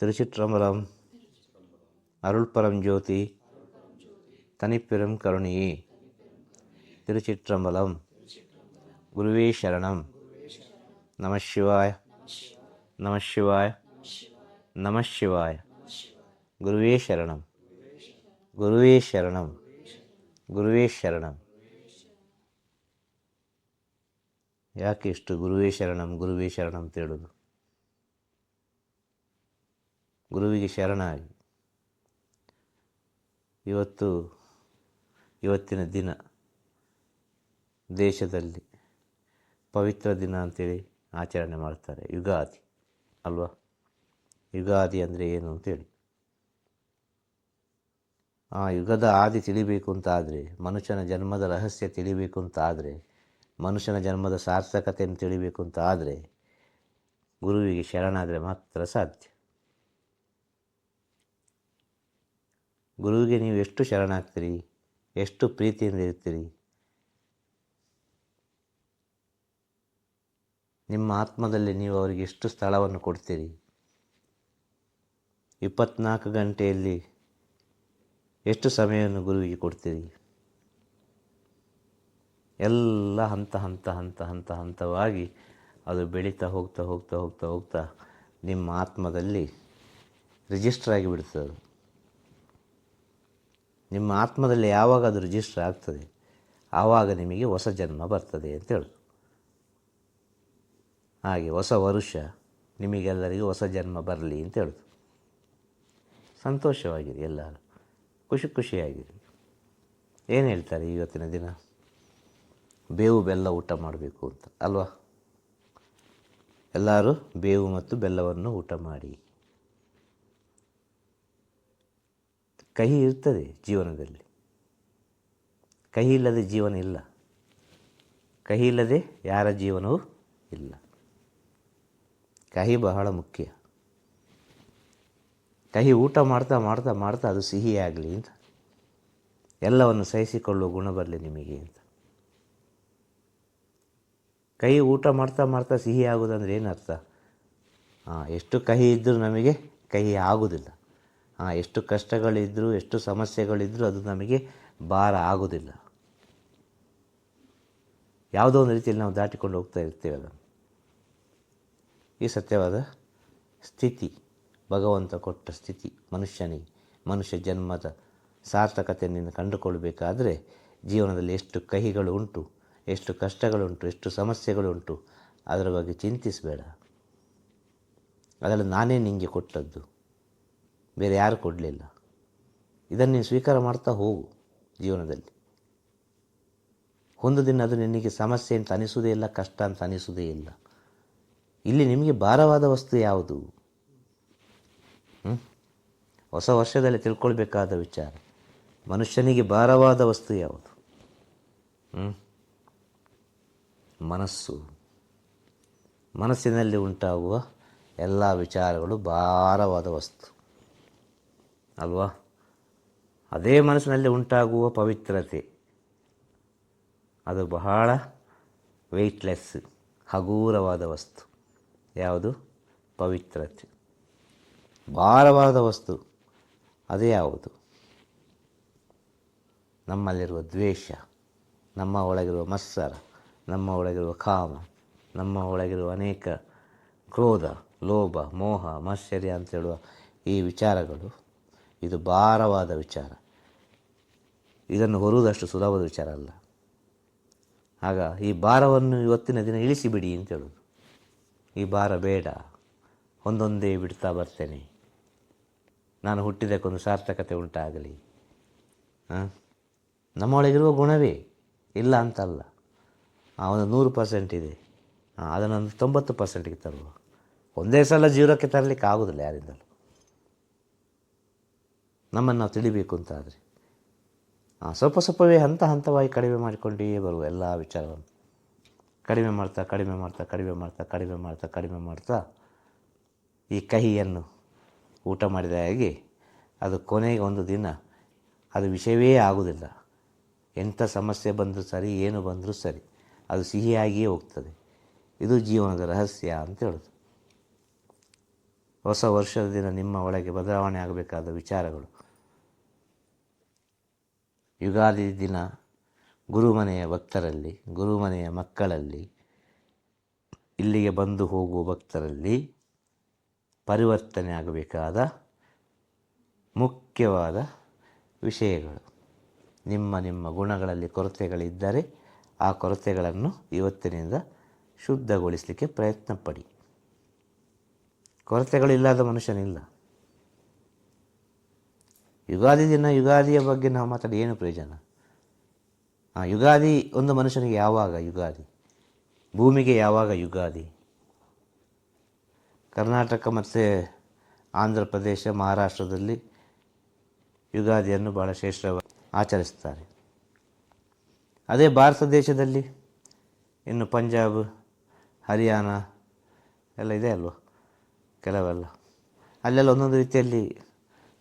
திருச்சிற்றம்பலம் அருள்பரம் ஜோதி தனிப்பெரும் கருணையே திருச்சிற்றம்பலம் குருவே சரணம் நம சிவாய நம சிவாய நம சிவாய ಗುರುವೇ ಶರಣಂ ಗುರುವೇ ಶರಣಂ ಗುರುವೇ ಶರಣಂ ಯಾಕೆ ಇಷ್ಟು ಗುರುವೇ ಶರಣಂ ಗುರುವೇ ಶರಣಂ ಅಂತ ಹೇಳೋದು ಗುರುವಿಗೆ ಶರಣಾಗಿ. ಇವತ್ತು ಇವತ್ತಿನ ದಿನ ದೇಶದಲ್ಲಿ ಪವಿತ್ರ ದಿನ ಅಂತೇಳಿ ಆಚರಣೆ ಮಾಡ್ತಾರೆ. ಯುಗಾದಿ ಅಲ್ವಾ? ಯುಗಾದಿ ಅಂದರೆ ಏನು ಅಂತೇಳಿ? ಆ ಯುಗದ ಆದಿ ತಿಳಿಬೇಕು ಅಂತ ಆದರೆ ಮನುಷ್ಯನ ಜನ್ಮದ ರಹಸ್ಯ ತಿಳಿಬೇಕು ಅಂತ ಆದರೆ ಮನುಷ್ಯನ ಜನ್ಮದ ಸಾರ್ಥಕತೆಯನ್ನು ತಿಳಿಬೇಕು ಅಂತ ಆದರೆ ಗುರುವಿಗೆ ಶರಣಾದರೆ ಮಾತ್ರ ಸಾಧ್ಯ. ಗುರುವಿಗೆ ನೀವು ಎಷ್ಟು ಶರಣಾಗ್ತೀರಿ? ಎಷ್ಟು ಪ್ರೀತಿಯಿಂದ ಇರ್ತೀರಿ? ನಿಮ್ಮ ಆತ್ಮದಲ್ಲಿ ನೀವು ಅವರಿಗೆ ಎಷ್ಟು ಸ್ಥಳವನ್ನು ಕೊಡ್ತೀರಿ? ಇಪ್ಪತ್ನಾಲ್ಕು ಗಂಟೆಯಲ್ಲಿ ಎಷ್ಟು ಸಮಯವನ್ನು ಗುರುವಿಗೆ ಕೊಡ್ತೀರಿ? ಎಲ್ಲ ಹಂತ ಹಂತ ಹಂತ ಹಂತ ಹಂತವಾಗಿ ಅದು ಬೆಳೀತಾ ಹೋಗ್ತಾ ಹೋಗ್ತಾ ಹೋಗ್ತಾ ಹೋಗ್ತಾ ನಿಮ್ಮ ಆತ್ಮದಲ್ಲಿ ರಿಜಿಸ್ಟರ್ ಆಗಿಬಿಡ್ತದೆ ಅದು. ನಿಮ್ಮ ಆತ್ಮದಲ್ಲಿ ಯಾವಾಗ ಅದು ರಿಜಿಸ್ಟರ್ ಆಗ್ತದೆ. ಆವಾಗ ನಿಮಗೆ ಹೊಸ ಜನ್ಮ ಬರ್ತದೆ ಅಂತ ಹೇಳೋದು. ಹಾಗೆ ಹೊಸ ವರುಷ ನಿಮಗೆಲ್ಲರಿಗೂ ಹೊಸ ಜನ್ಮ ಬರಲಿ ಅಂತ ಹೇಳೋದು. ಸಂತೋಷವಾಗಿರಿ ಎಲ್ಲರೂ. ಖುಷಿ ಖುಷಿಯಾಗಿರಿ. ಏನು ಹೇಳ್ತಾರೆ ಇವತ್ತಿನ ದಿನ? ಬೇವು ಬೆಲ್ಲ ಊಟ ಮಾಡಬೇಕು ಅಂತ, ಅಲ್ವಾ? ಎಲ್ಲರೂ ಬೇವು ಮತ್ತು ಬೆಲ್ಲವನ್ನು ಊಟ ಮಾಡಿ. ಕಹಿ ಇರ್ತದೆ ಜೀವನದಲ್ಲಿ. ಕಹಿ ಇಲ್ಲದೆ ಜೀವನ ಇಲ್ಲ. ಕಹಿ ಇಲ್ಲದೆ ಯಾರ ಜೀವನವೂ ಇಲ್ಲ. ಕಹಿ ಬಹಳ ಮುಖ್ಯ. ಕಹಿ ಊಟ ಮಾಡ್ತಾ ಮಾಡ್ತಾ ಮಾಡ್ತಾ ಅದು ಸಿಹಿಯಾಗಲಿ ಅಂತ. ಎಲ್ಲವನ್ನು ಸಹಿಸಿಕೊಳ್ಳುವ ಗುಣ ಬರಲಿ ನಿಮಗೆ ಅಂತ. ಕಹಿ ಊಟ ಮಾಡ್ತಾ ಮಾಡ್ತಾ ಸಿಹಿ ಆಗೋದಂದ್ರೆ ಏನರ್ಥ? ಹಾಂ ಎಷ್ಟು ಕಹಿ ಇದ್ದರೂ ನಮಗೆ ಕಹಿ ಆಗೋದಿಲ್ಲ. ಎಷ್ಟು ಕಷ್ಟಗಳಿದ್ದರೂ ಎಷ್ಟು ಸಮಸ್ಯೆಗಳಿದ್ದರೂ ಅದು ನಮಗೆ ಭಾರ ಆಗೋದಿಲ್ಲ ಯಾವುದೋ ಒಂದು ರೀತಿಯಲ್ಲಿ ನಾವು ದಾಟಿಕೊಂಡು ಹೋಗ್ತಾ ಇರ್ತೇವೆ ಅದನ್ನು. ಈ ಸತ್ಯವಾದ ಸ್ಥಿತಿ, ಭಗವಂತ ಕೊಟ್ಟ ಸ್ಥಿತಿ ಮನುಷ್ಯನಿಗೆ ಮನುಷ್ಯ ಜನ್ಮದ ಸಾರ್ಥಕತೆಯನ್ನು ಕಂಡುಕೊಳ್ಬೇಕಾದರೆ ಜೀವನದಲ್ಲಿ ಎಷ್ಟು ಕಹಿಗಳು ಉಂಟು, ಎಷ್ಟು ಕಷ್ಟಗಳುಂಟು, ಎಷ್ಟು ಸಮಸ್ಯೆಗಳುಂಟು, ಅದರ ಬಗ್ಗೆ ಚಿಂತಿಸಬೇಡ. ಅದರಲ್ಲಿ ನಾನೇ ನಿಮಗೆ ಕೊಟ್ಟದ್ದು. ಬೇರೆ ಯಾರು ಕೊಡಲಿಲ್ಲ. ಇದನ್ನು ನೀನು ಸ್ವೀಕಾರ ಮಾಡ್ತಾ ಹೋಗು ಜೀವನದಲ್ಲಿ. ಒಂದು ದಿನ ಅದು ನಿನಗೆ ಸಮಸ್ಯೆ ಅಂತ ಅನಿಸೋದೇ ಇಲ್ಲ, ಕಷ್ಟ ಅಂತ ಅನಿಸುವುದೇ ಇಲ್ಲ. ಇಲ್ಲಿ ನಿಮಗೆ ಭಾರವಾದ ವಸ್ತು ಯಾವುದು? ಹೊಸ ವರ್ಷದಲ್ಲಿ ತಿಳ್ಕೊಳ್ಬೇಕಾದ ವಿಚಾರ. ಮನುಷ್ಯನಿಗೆ ಭಾರವಾದ ವಸ್ತು ಯಾವುದು? ಮನಸ್ಸು. ಮನಸ್ಸಿನಲ್ಲಿ ಉಂಟಾಗುವ ಎಲ್ಲ ವಿಚಾರಗಳು ಭಾರವಾದ ವಸ್ತು. ಅಲ್ವಾ? ಅದೇ ಮನಸ್ಸಿನಲ್ಲಿ ಉಂಟಾಗುವ ಪವಿತ್ರತೆ. ಅದು ಬಹಳ ವೆಯ್ಟ್ಲೆಸ್ ಹಗೂರವಾದ ವಸ್ತು. ಯಾವುದು? ಪವಿತ್ರತೆ. ಭಾರವಾದ ವಸ್ತು. ಅದೇ ಯಾವುದು? ನಮ್ಮಲ್ಲಿರುವ ದ್ವೇಷ, ನಮ್ಮ ಒಳಗಿರುವ ಮತ್ಸರ, ನಮ್ಮ ಒಳಗಿರುವ ಕಾಮ, ನಮ್ಮ ಒಳಗಿರುವ ಅನೇಕ ಕ್ರೋಧ, ಲೋಭ, ಮೋಹ ಮಾಶ್ಚರ್ಯ ಅಂತ ಹೇಳುವ ಈ ವಿಚಾರಗಳು ಇದು ಭಾರವಾದ ವಿಚಾರ. ಇದನ್ನು ಹೊರುವುದಷ್ಟು ಸುಲಭದ ವಿಚಾರ ಅಲ್ಲ. ಆಗ ಈ ಭಾರವನ್ನು ಇವತ್ತಿನ ದಿನ ಇಳಿಸಿಬಿಡಿ ಅಂತ ಹೇಳೋದು. ಈ ಭಾರ ಬೇಡ. ಒಂದೊಂದೇ ಬಿಡ್ತಾ ಬರ್ತೇನೆ. ನಾನು ಹುಟ್ಟಿದಕ್ಕೊಂದು ಸಾರ್ಥಕತೆ ಉಂಟಾಗಲಿ. ಹಾಂ ನಮ್ಮೊಳಗಿರುವ ಗುಣವೇ? ಇಲ್ಲ ಅಂತಲ್ಲ. ಒಂದು ನೂರು ಪರ್ಸೆಂಟ್ ಇದೆ. ಅದನ್ನು ತೊಂಬತ್ತು ಪರ್ಸೆಂಟಿಗೆ ತರುವ. ಒಂದೇ ಸಲ ಜೀವಕ್ಕೆ ತರಲಿಕ್ಕೆ ಆಗೋದಿಲ್ಲ ಯಾರಿಂದಲೂ. ನಮ್ಮನ್ನು ನಾವು ತಿಳಿಬೇಕು ಅಂತಾದರೆ. ಆ, ಸ್ವಲ್ಪ ಸ್ವಲ್ಪವೇ ಹಂತ ಹಂತವಾಗಿ ಕಡಿಮೆ ಮಾಡಿಕೊಂಡೇ ಬರುವ ಎಲ್ಲ ವಿಚಾರವನ್ನು ಕಡಿಮೆ ಮಾಡ್ತಾ ಕಡಿಮೆ ಮಾಡ್ತಾ ಕಡಿಮೆ ಮಾಡ್ತಾ ಕಡಿಮೆ ಮಾಡ್ತಾ ಕಡಿಮೆ ಮಾಡ್ತಾ ಈ ಕಹಿಯನ್ನು ಊಟ ಮಾಡಿದ ಹಾಗೆ ಅದು ಕೊನೆಗೆ ಒಂದು ದಿನ ಅದು ವಿಷಯವೇ ಆಗುವುದಿಲ್ಲ. ಎಂಥ ಸಮಸ್ಯೆ ಬಂದರೂ ಸರಿ, ಏನು ಬಂದರೂ ಸರಿ, ಅದು ಸಿಹಿಯಾಗಿಯೇ ಹೋಗ್ತದೆ. ಇದು ಜೀವನದ ರಹಸ್ಯ ಅಂತ ಹೇಳೋದು. ಹೊಸ ವರ್ಷದ ದಿನ ನಿಮ್ಮ ಒಳಗೆ ಬದಲಾವಣೆ ಆಗಬೇಕಾದ ವಿಚಾರಗಳು. ಯುಗಾದಿ ದಿನ ಗುರುಮನೆಯ ಭಕ್ತರಲ್ಲಿ, ಗುರುಮನೆಯ ಮಕ್ಕಳಲ್ಲಿ, ಇಲ್ಲಿಗೆ ಬಂದು ಹೋಗುವ ಭಕ್ತರಲ್ಲಿ ಪರಿವರ್ತನೆ ಆಗಬೇಕಾದ ಮುಖ್ಯವಾದ ವಿಷಯಗಳು. ನಿಮ್ಮ ನಿಮ್ಮ ಗುಣಗಳಲ್ಲಿ ಕೊರತೆಗಳಿದ್ದರೆ ಆ ಕೊರತೆಗಳನ್ನು ಇವತ್ತಿನಿಂದ ಶುದ್ಧಗೊಳಿಸಲಿಕ್ಕೆ ಪ್ರಯತ್ನ ಪಡಿ ಕೊರತೆಗಳಿಲ್ಲದ ಮನುಷ್ಯನಿಲ್ಲ. ಯುಗಾದಿ ದಿನ, ಯುಗಾದಿಯ ಬಗ್ಗೆ ನಾವು ಮಾತಾಡಿ ಏನು ಪ್ರಯೋಜನ? ಆ ಯುಗಾದಿ ಒಂದು ಮನುಷ್ಯನಿಗೆ ಯಾವಾಗ ಯುಗಾದಿ? ಭೂಮಿಗೆ ಯಾವಾಗ ಯುಗಾದಿ? ಕರ್ನಾಟಕ ಮತ್ತು ಆಂಧ್ರ ಪ್ರದೇಶ, ಮಹಾರಾಷ್ಟ್ರದಲ್ಲಿ ಯುಗಾದಿಯನ್ನು ಭಾಳ ಶ್ರೇಷ್ಠವಾಗಿ ಆಚರಿಸ್ತಾರೆ ಅದೇ ಭಾರತ ದೇಶದಲ್ಲಿ ಇನ್ನು ಪಂಜಾಬ್, ಹರಿಯಾಣ ಎಲ್ಲ ಇದೆ ಅಲ್ವ? ಕೆಲವೆಲ್ಲ. ಅಲ್ಲೆಲ್ಲ ಒಂದೊಂದು ರೀತಿಯಲ್ಲಿ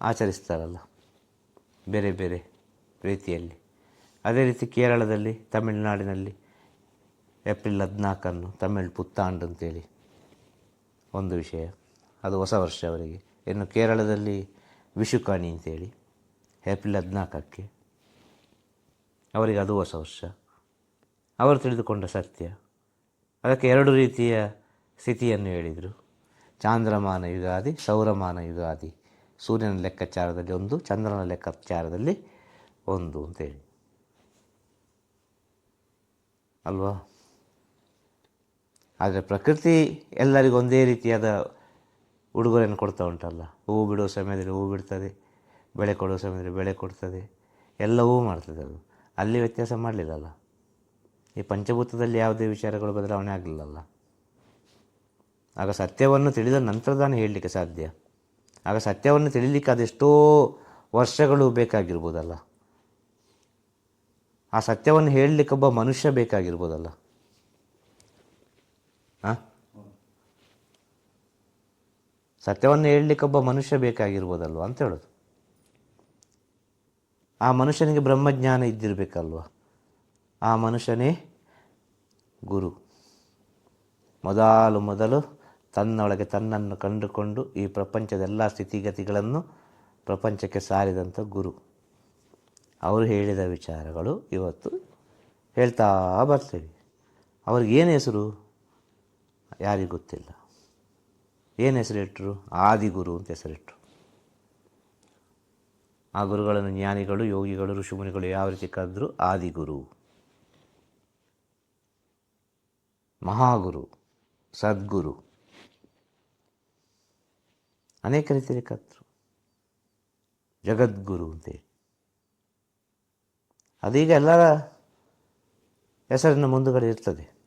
ಆಚರಿಸ್ತಾರಲ್ಲ. ಬೇರೆ ಬೇರೆ ರೀತಿಯಲ್ಲಿ. ಅದೇ ರೀತಿ ಕೇರಳದಲ್ಲಿ, ತಮಿಳುನಾಡಿನಲ್ಲಿ ಏಪ್ರಿಲ್ ಹದಿನಾಲ್ಕನ್ನು ತಮಿಳು ಪುತ್ತಾಂಡು ಅಂತೇಳಿ ಒಂದು ವಿಷಯ. ಅದು ಹೊಸ ವರ್ಷ ಅವರಿಗೆ. ಇನ್ನು ಕೇರಳದಲ್ಲಿ ವಿಶುಕಾಣಿ ಅಂತೇಳಿ ಏಪ್ರಿಲ್ ಹದಿನಾಲ್ಕಕ್ಕೆ ಅವರಿಗೆ ಅದು ಹೊಸ ವರ್ಷ. ಅವರು ತಿಳಿದುಕೊಂಡ ಸತ್ಯ. ಅದಕ್ಕೆ ಎರಡು ರೀತಿಯ ಸ್ಥಿತಿಯನ್ನು ಹೇಳಿದರು. ಚಾಂದ್ರಮಾನ ಯುಗಾದಿ, ಸೌರಮಾನ ಯುಗಾದಿ. ಸೂರ್ಯನ ಲೆಕ್ಕಾಚಾರದಲ್ಲಿ ಒಂದು, ಚಂದ್ರನ ಲೆಕ್ಕಾಚಾರದಲ್ಲಿ ಒಂದು ಅಂತೇಳಿ ಅಲ್ವಾ? ಆದರೆ ಪ್ರಕೃತಿ ಎಲ್ಲರಿಗೂ ಒಂದೇ ರೀತಿಯಾದ ಉಡುಗೊರೆಯನ್ನು ಕೊಡ್ತಾ ಉಂಟಲ್ಲ. ಹೂವು ಬಿಡೋ ಸಮಯದಲ್ಲಿ ಹೂವು ಬಿಡ್ತದೆ, ಬೆಳೆ ಕೊಡೋ ಸಮಯದಲ್ಲಿ ಬೆಳೆ ಕೊಡ್ತದೆ ಎಲ್ಲವೂ ಮಾಡ್ತದೆ ಅದು. ಅಲ್ಲಿ ವ್ಯತ್ಯಾಸ ಮಾಡಲಿಲ್ಲಲ್ಲ. ಈ ಪಂಚಭೂತದಲ್ಲಿ ಯಾವುದೇ ವಿಚಾರಗಳು ಬದಲಾವಣೆ ಆಗಲಿಲ್ಲಲ್ಲ. ಆಗ ಸತ್ಯವನ್ನು ತಿಳಿದ ನಂತರ ತಾನೇ ಹೇಳಲಿಕ್ಕೆ ಸಾಧ್ಯ. ಆಗ ಸತ್ಯವನ್ನು ತಿಳಿಲಿಕ್ಕೆ ಅದೆಷ್ಟೋ ವರ್ಷಗಳು ಬೇಕಾಗಿರ್ಬೋದಲ್ಲ. ಆ ಸತ್ಯವನ್ನು ಹೇಳಲಿಕ್ಕೆ ಒಬ್ಬ ಮನುಷ್ಯ ಬೇಕಾಗಿರ್ಬೋದಲ್ಲ. ಹಾಂ ಸತ್ಯವನ್ನು ಹೇಳಲಿಕ್ಕೆ ಒಬ್ಬ ಮನುಷ್ಯ ಬೇಕಾಗಿರ್ಬೋದಲ್ವ ಅಂತ ಹೇಳೋದು. ಆ ಮನುಷ್ಯನಿಗೆ ಬ್ರಹ್ಮಜ್ಞಾನ ಇದ್ದಿರಬೇಕಲ್ವ? ಆ ಮನುಷ್ಯನೇ ಗುರು. ಮೊದಲು ಮೊದಲು ತನ್ನೊಳಗೆ ತನ್ನನ್ನು ಕಂಡುಕೊಂಡು ಈ ಪ್ರಪಂಚದ ಎಲ್ಲ ಸ್ಥಿತಿಗತಿಗಳನ್ನು ಪ್ರಪಂಚಕ್ಕೆ ಸಾರಿದಂಥ ಗುರು. ಅವರು ಹೇಳಿದ ವಿಚಾರಗಳು ಇವತ್ತು ಹೇಳ್ತಾ ಬರ್ತೀವಿ. ಅವ್ರಿಗೆ ಏನು ಹೆಸರು? ಯಾರಿಗೂ ಗೊತ್ತಿಲ್ಲ. ಏನು ಹೆಸರಿಟ್ಟರು ಆದಿಗುರು ಅಂತ ಹೆಸರಿಟ್ಟರು ಆ ಗುರುಗಳನ್ನು ಜ್ಞಾನಿಗಳು, ಯೋಗಿಗಳು, ಋಷಿಮುನಿಗಳು ಯಾವ ರೀತಿ ಕರೆದ್ರು? ಆದಿಗುರು. ಮಹಾಗುರು, ಸದ್ಗುರು. ಅನೇಕ ರೀತಿಯಲ್ಲಿ ಕರ್ತರು ಜಗದ್ಗುರು ಅಂತೇಳಿ. ಅದೀಗ ಎಲ್ಲರ ಹೆಸರಿನ ಮುಂದುಗಡೆ ಇರ್ತದೆ.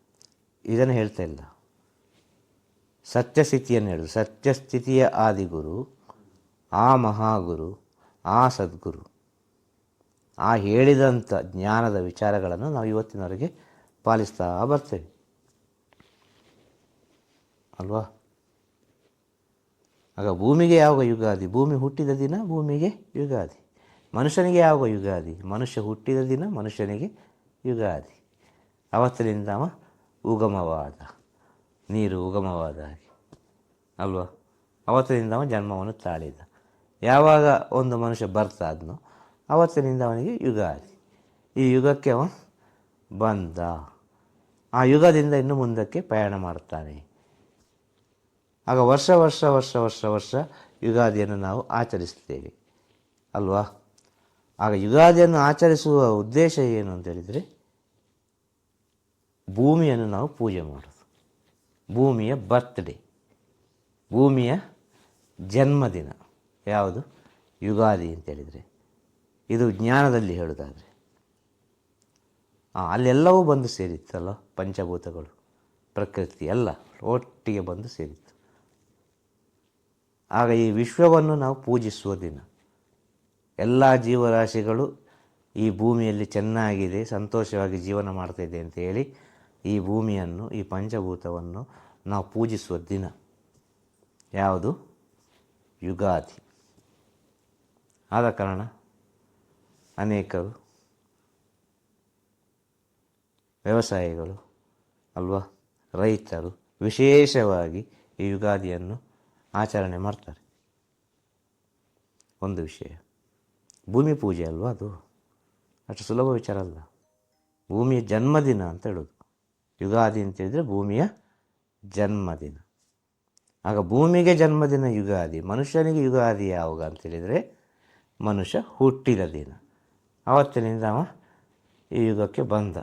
ಇದನ್ನು ಹೇಳ್ತಾ ಇಲ್ಲ. ಸತ್ಯಸ್ಥಿತಿಯನ್ನು ಹೇಳುದು. ಸತ್ಯಸ್ಥಿತಿಯ ಆದಿಗುರು, ಆ ಮಹಾಗುರು, ಆ ಸದ್ಗುರು. ಆ ಹೇಳಿದಂಥ ಜ್ಞಾನದ ವಿಚಾರಗಳನ್ನು ನಾವು ಇವತ್ತಿನವರೆಗೆ ಪಾಲಿಸ್ತಾ ಬರ್ತೇವೆ. ಅಲ್ವಾ? ಆಗ ಭೂಮಿಗೆ ಯಾವಾಗ ಯುಗಾದಿ? ಭೂಮಿ ಹುಟ್ಟಿದ ದಿನ ಭೂಮಿಗೆ ಯುಗಾದಿ. ಮನುಷ್ಯನಿಗೆ ಯಾವಾಗ ಯುಗಾದಿ? ಮನುಷ್ಯ ಹುಟ್ಟಿದ ದಿನ ಮನುಷ್ಯನಿಗೆ ಯುಗಾದಿ. ಅವತ್ತಿನಿಂದ ಅವ ಉಗಮವಾದ, ನೀರು ಉಗಮವಾದ ಹಾಗೆ ಅಲ್ವಾ? ಅವತ್ತಿನಿಂದ ಅವ ಜನ್ಮವನ್ನು ತಾಳಿದ. ಯಾವಾಗ ಒಂದು ಮನುಷ್ಯ ಬರ್ತಾದ್ನೋ ಅವತ್ತಿನಿಂದ ಅವನಿಗೆ ಯುಗಾದಿ. ಈ ಯುಗಕ್ಕೆ ಅವ ಬಂದ. ಆ ಯುಗದಿಂದ ಇನ್ನು ಮುಂದಕ್ಕೆ ಪ್ರಯಾಣ ಮಾಡ್ತಾನೆ ಆಗ ವರ್ಷ ವರ್ಷ ವರ್ಷ ವರ್ಷ ವರ್ಷ ಯುಗಾದಿಯನ್ನು ನಾವು ಆಚರಿಸ್ತೇವೆ ಅಲ್ವಾ? ಆಗ ಯುಗಾದಿಯನ್ನು ಆಚರಿಸುವ ಉದ್ದೇಶ ಏನು ಅಂತ ಹೇಳಿದರೆ ಭೂಮಿಯನ್ನು ನಾವು ಪೂಜೆ ಮಾಡೋದು. ಭೂಮಿಯ ಬರ್ತ್ಡೇ ಭೂಮಿಯ ಜನ್ಮದಿನ. ಯಾವುದು? ಯುಗಾದಿ ಅಂತ ಹೇಳಿದರೆ. ಇದು ಜ್ಞಾನದಲ್ಲಿ ಹೇಳೋದಾದರೆ. ಅಲ್ಲೆಲ್ಲವೂ ಬಂದು ಸೇರಿತ್ತಲ್ಲ, ಪಂಚಭೂತಗಳು. ಪ್ರಕೃತಿ ಎಲ್ಲ ಒಟ್ಟಿಗೆ ಬಂದು ಸೇರಿತ್ತು. ಆಗ ಈ ವಿಶ್ವವನ್ನು ನಾವು ಪೂಜಿಸುವ ದಿನ. ಎಲ್ಲ ಜೀವರಾಶಿಗಳು ಈ ಭೂಮಿಯಲ್ಲಿ ಚೆನ್ನಾಗಿದೆ, ಸಂತೋಷವಾಗಿ ಜೀವನ ಮಾಡ್ತಾಯಿದೆ ಅಂತ ಹೇಳಿ ಈ ಭೂಮಿಯನ್ನು, ಈ ಪಂಚಭೂತವನ್ನು ನಾವು ಪೂಜಿಸುವ ದಿನ. ಯಾವುದು? ಯುಗಾದಿ. ಆದ ಕಾರಣ ಅನೇಕರು ವ್ಯವಸಾಯಿಗಳು ಅಲ್ವಾ, ರೈತರು ವಿಶೇಷವಾಗಿ ಈ ಯುಗಾದಿಯನ್ನು ಆಚರಣೆ ಮಾಡ್ತಾರೆ. ಒಂದು ವಿಷಯ. ಭೂಮಿ ಪೂಜೆ ಅಲ್ವಾ ಅದು? ಅಷ್ಟು ಸುಲಭ ವಿಚಾರ ಅಲ್ಲ. ಭೂಮಿಯ ಜನ್ಮದಿನ ಅಂತ ಹೇಳೋದು. ಯುಗಾದಿ ಅಂತ ಹೇಳಿದರೆ ಭೂಮಿಯ ಜನ್ಮದಿನ. ಆಗ ಭೂಮಿಗೆ ಜನ್ಮದಿನ ಯುಗಾದಿ, ಮನುಷ್ಯನಿಗೆ ಯುಗಾದಿ ಯಾವಾಗ ಅಂತೇಳಿದರೆ ಮನುಷ್ಯ ಹುಟ್ಟಿದ ದಿನ. ಆವತ್ತಿನಿಂದ ಅವ ಈ ಯುಗಕ್ಕೆ ಬಂದ.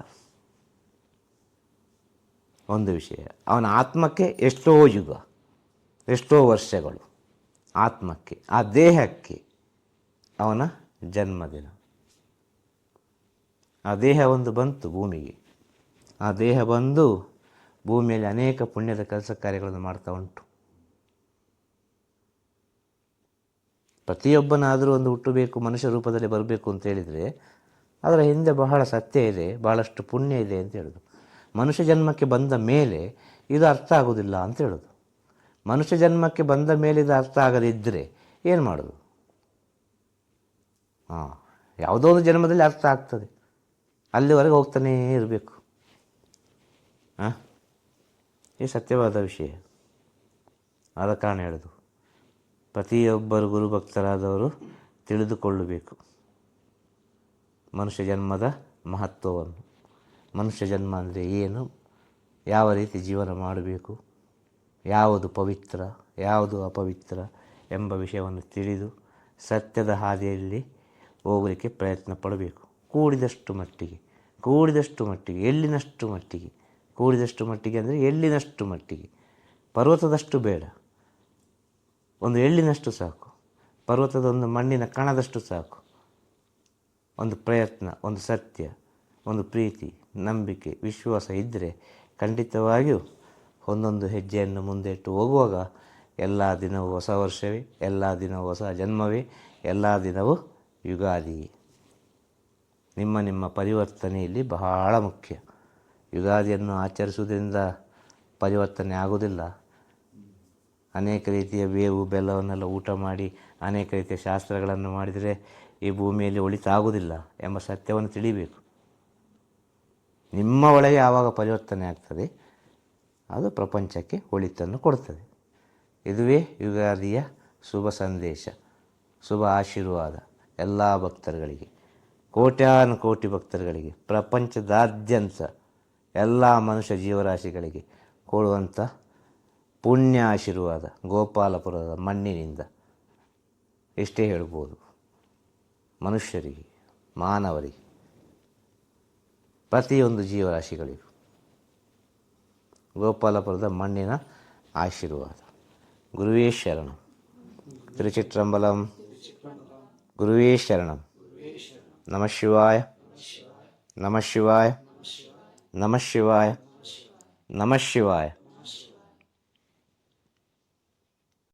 ಒಂದು ವಿಷಯ. ಅವನ ಆತ್ಮಕ್ಕೆ ಎಷ್ಟೋ ಯುಗ. ಎಷ್ಟೋ ವರ್ಷಗಳು ಆತ್ಮಕ್ಕೆ, ಆ ದೇಹಕ್ಕೆ ಅವನ ಜನ್ಮದಿನ. ಆ ದೇಹ ಒಂದು ಬಂತು ಭೂಮಿಗೆ. ಆ ದೇಹ ಬಂದು ಭೂಮಿಯಲ್ಲಿ ಅನೇಕ ಪುಣ್ಯದ ಕೆಲಸ ಕಾರ್ಯಗಳನ್ನು ಮಾಡ್ತಾ ಉಂಟು. ಪ್ರತಿಯೊಬ್ಬನಾದರೂ ಒಂದು ಹುಟ್ಟಬೇಕು, ಮನುಷ್ಯ ರೂಪದಲ್ಲಿ ಬರಬೇಕು ಅಂತ ಹೇಳಿದರೆ ಅದರ ಹಿಂದೆ ಬಹಳ ಸತ್ಯ ಇದೆ, ಬಹಳಷ್ಟು ಪುಣ್ಯ ಇದೆ ಅಂತ ಹೇಳೋದು. ಮನುಷ್ಯ ಜನ್ಮಕ್ಕೆ ಬಂದ ಮೇಲೆ ಇದು ಅರ್ಥ ಆಗೋದಿಲ್ಲ ಅಂತ ಹೇಳೋದು. ಮನುಷ್ಯ ಜನ್ಮಕ್ಕೆ ಬಂದ ಮೇಲಿದ ಅರ್ಥ ಆಗದಿದ್ದರೆ ಏನು ಮಾಡೋದು? ಹಾಂ, ಯಾವುದೋ ಒಂದು ಜನ್ಮದಲ್ಲಿ ಅರ್ಥ ಆಗ್ತದೆ. ಅಲ್ಲಿವರೆಗೆ ಹೋಗ್ತಾನೇ ಇರಬೇಕು. ಹಾಂ? ಈ ಸತ್ಯವಾದ ವಿಷಯ. ಆದ ಕಾರಣ ಹೇಳೋದು. ಪ್ರತಿಯೊಬ್ಬರು ಗುರುಭಕ್ತರಾದವರು ತಿಳಿದುಕೊಳ್ಳಬೇಕು. ಮನುಷ್ಯ ಜನ್ಮದ ಮಹತ್ವವನ್ನು. ಮನುಷ್ಯ ಜನ್ಮ ಅಂದರೆ ಏನು? ಯಾವ ರೀತಿ ಜೀವನ ಮಾಡಬೇಕು? ಯಾವುದು ಪವಿತ್ರ, ಯಾವುದು ಅಪವಿತ್ರ ಎಂಬ ವಿಷಯವನ್ನು ತಿಳಿದು ಸತ್ಯದ ಹಾದಿಯಲ್ಲಿ ಹೋಗಲಿಕ್ಕೆ ಪ್ರಯತ್ನ ಪಡಬೇಕು. ಕೂಡಿದಷ್ಟು ಮಟ್ಟಿಗೆ ಕೂಡಿದಷ್ಟು ಮಟ್ಟಿಗೆ, ಎಲ್ಲಿನಷ್ಟು ಮಟ್ಟಿಗೆ, ಕೂಡಿದಷ್ಟು ಮಟ್ಟಿಗೆ ಅಂದರೆ ಎಲ್ಲಿನಷ್ಟು ಮಟ್ಟಿಗೆ? ಪರ್ವತದಷ್ಟು ಬೇಡ. ಒಂದು ಎಳ್ಳಿನಷ್ಟು ಸಾಕು, ಪರ್ವತದ ಒಂದು ಮಣ್ಣಿನ ಕಣದಷ್ಟು ಸಾಕು. ಒಂದು ಪ್ರಯತ್ನ, ಒಂದು ಸತ್ಯ, ಒಂದು ಪ್ರೀತಿ, ನಂಬಿಕೆ, ವಿಶ್ವಾಸ ಇದ್ದರೆ ಖಂಡಿತವಾಗಿಯೂ ಒಂದೊಂದು ಹೆಜ್ಜೆಯನ್ನು ಮುಂದೆ ಇಟ್ಟು ಹೋಗುವಾಗ ಎಲ್ಲ ದಿನವೂ ಹೊಸ ವರ್ಷವೇ, ಎಲ್ಲ ದಿನವೂ ಹೊಸ ಜನ್ಮವೇ, ಎಲ್ಲ ದಿನವೂ ಯುಗಾದಿ. ನಿಮ್ಮ ನಿಮ್ಮ ಪರಿವರ್ತನೆಯಲ್ಲಿ ಬಹಳ ಮುಖ್ಯ. ಯುಗಾದಿಯನ್ನು ಆಚರಿಸುವುದರಿಂದ ಪರಿವರ್ತನೆ ಆಗುವುದಿಲ್ಲ. ಅನೇಕ ರೀತಿಯ ಬೇವು, ಬೆಲ್ಲವನ್ನೆಲ್ಲ ಊಟ ಮಾಡಿ, ಅನೇಕ ರೀತಿಯ ಶಾಸ್ತ್ರಗಳನ್ನು ಮಾಡಿದರೆ ಈ ಭೂಮಿಯಲ್ಲಿ ಒಳಿತಾಗುವುದಿಲ್ಲ ಎಂಬ ಸತ್ಯವನ್ನು ತಿಳಿಬೇಕು. ನಿಮ್ಮ ಒಳಗೆ ಯಾವಾಗ ಪರಿವರ್ತನೆ ಆಗ್ತದೆ? ಅದು ಪ್ರಪಂಚಕ್ಕೆ ಒಳಿತನ್ನು ಕೊಡ್ತದೆ. ಇದುವೇ ಯುಗಾದಿಯ ಶುಭ ಸಂದೇಶ, ಶುಭ ಆಶೀರ್ವಾದ ಎಲ್ಲ ಭಕ್ತರುಗಳಿಗೆ ಕೋಟ್ಯಾನು ಕೋಟಿ ಭಕ್ತರುಗಳಿಗೆ, ಪ್ರಪಂಚದಾದ್ಯಂತ ಎಲ್ಲ ಮನುಷ್ಯ ಜೀವರಾಶಿಗಳಿಗೆ ಕೊಡುವಂಥ ಪುಣ್ಯ ಆಶೀರ್ವಾದ ಗೋಪಾಲಪುರದ ಮಣ್ಣಿನಿಂದ. ಎಷ್ಟೇ ಹೇಳ್ಬೋದು, ಮನುಷ್ಯರಿಗೆ, ಮಾನವರಿಗೆ, ಪ್ರತಿಯೊಂದು ಜೀವರಾಶಿಗಳಿಗೂ. ಗೋಪಾಲಪುರದ ಮಣ್ಣಿನ ಆಶೀರ್ವಾದ ಗುರುವೇ ಶರಣಂ ತಿರುಚಿಟ್ರಂಬಲಂ ಗುರುವೇ ಶರಣಂ ನಮಃ ಶಿವಾಯ ನಮಃ ಶಿವಾಯ ನಮಃ ಶಿವಾಯ ನಮಃ ಶಿವಾಯ